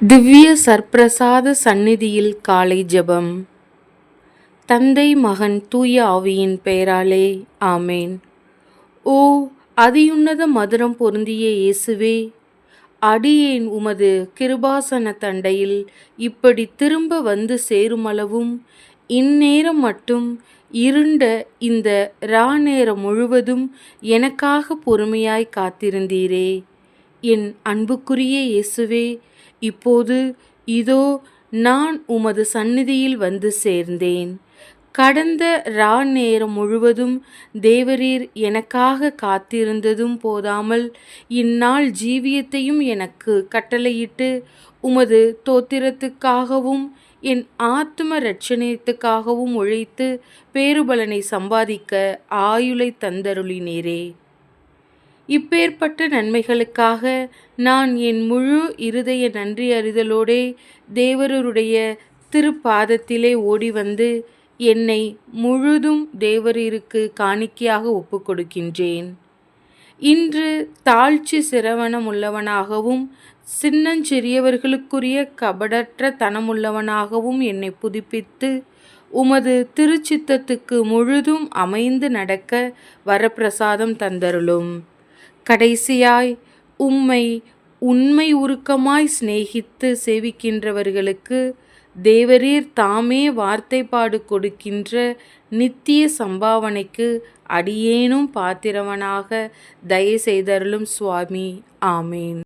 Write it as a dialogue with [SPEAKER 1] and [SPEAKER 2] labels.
[SPEAKER 1] திவ்ய சர்ப்பிரசாத சந்நிதியில் காலை ஜெபம். தந்தை மகன் தூய ஆவியின் பெயராலே ஆமேன். ஓ அதியுன்னத மதுரம் பொருந்திய இயேசுவே அடியேன் உமது கிருபாசன தண்டையில் இப்படி திரும்ப வந்து சேருமளவும் இந்நேரம் மட்டும் இருண்ட இந்த ரா நேரம் முழுவதும் எனக்காக பொறுமையாய் காத்திருந்தீரே. என் அன்புக்குரிய இயேசுவே இப்போது இதோ நான் உமது சந்நிதியில் வந்து சேர்ந்தேன். கடந்த ரா நேரம் முழுவதும் தேவரீர் எனக்காக காத்திருந்ததும் போதாமல் இந்நாள் ஜீவியத்தையும் எனக்கு கட்டளையிட்டு உமது தோத்திரத்துக்காகவும் என் ஆத்ம ரட்சணியத்துக்காகவும் உழைத்து பேருபலனை சம்பாதிக்க ஆயுளை தந்தருளினீரே. இப்பேற்பட்ட நன்மைகளுக்காக நான் என் முழு இருதய நன்றி அறிதலோடே தேவருடைய திருப்பாதத்திலே ஓடி வந்து என்னை முழுதும் தேவரீருக்கு காணிக்கையாக ஒப்புக்கொடுக்கின்றேன். இன்று தாழ்ச்சி சிரவணம் உள்ளவனாகவும் சின்னஞ்சிறியவர்களுக்குரிய கபடற்ற தனமுள்ளவனாகவும் என்னை புதுப்பித்து உமது திருச்சித்தத்துக்கு முழுதும் அமைந்து நடக்க வரப்பிரசாதம் தந்தருளும். கடைசியாய் உம்மை உண்மை உருக்கமாய் சிநேகித்து சேவிக்கின்றவர்களுக்கு தேவரீர் தாமே வார்த்தைப்பாடு கொடுக்கின்ற நித்திய சம்பாவனைக்கு அடியேனும் பாத்திரவனாக தயசெய்தருளும் சுவாமி. ஆமேன்.